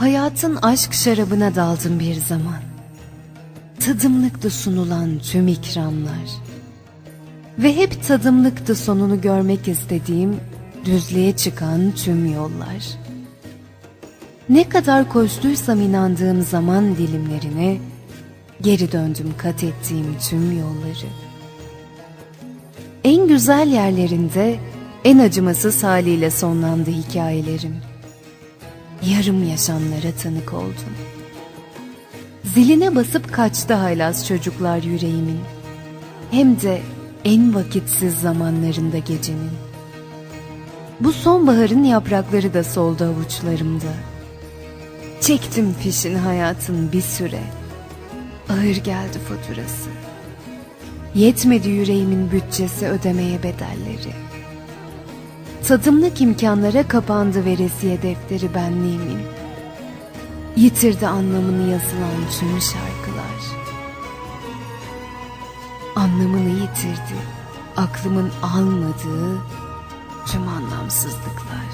Hayatın aşk şarabına daldım bir zaman. Tadımlıktı sunulan tüm ikramlar. Ve hep tadımlıktı sonunu görmek istediğim düzlüğe çıkan tüm yollar. Ne kadar koştuysam inandığım zaman dilimlerine geri döndüm kat ettiğim tüm yolları. En güzel yerlerinde en acımasız haliyle sonlandı hikayelerim. Yarım yaşamlara tanık oldum. Ziline basıp kaçtı haylaz çocuklar yüreğimin. Hem de en vakitsiz zamanlarında gecenin. Bu sonbaharın yaprakları da soldu avuçlarımda. Çektim fişin hayatın bir süre. Ağır geldi faturası. Yetmedi yüreğimin bütçesi ödemeye bedelleri. Tadımlık imkanlara kapandı veresiye defteri benliğimin. Yitirdi anlamını yazılan tüm şarkılar. Anlamını yitirdi aklımın almadığı tüm anlamsızlıklar.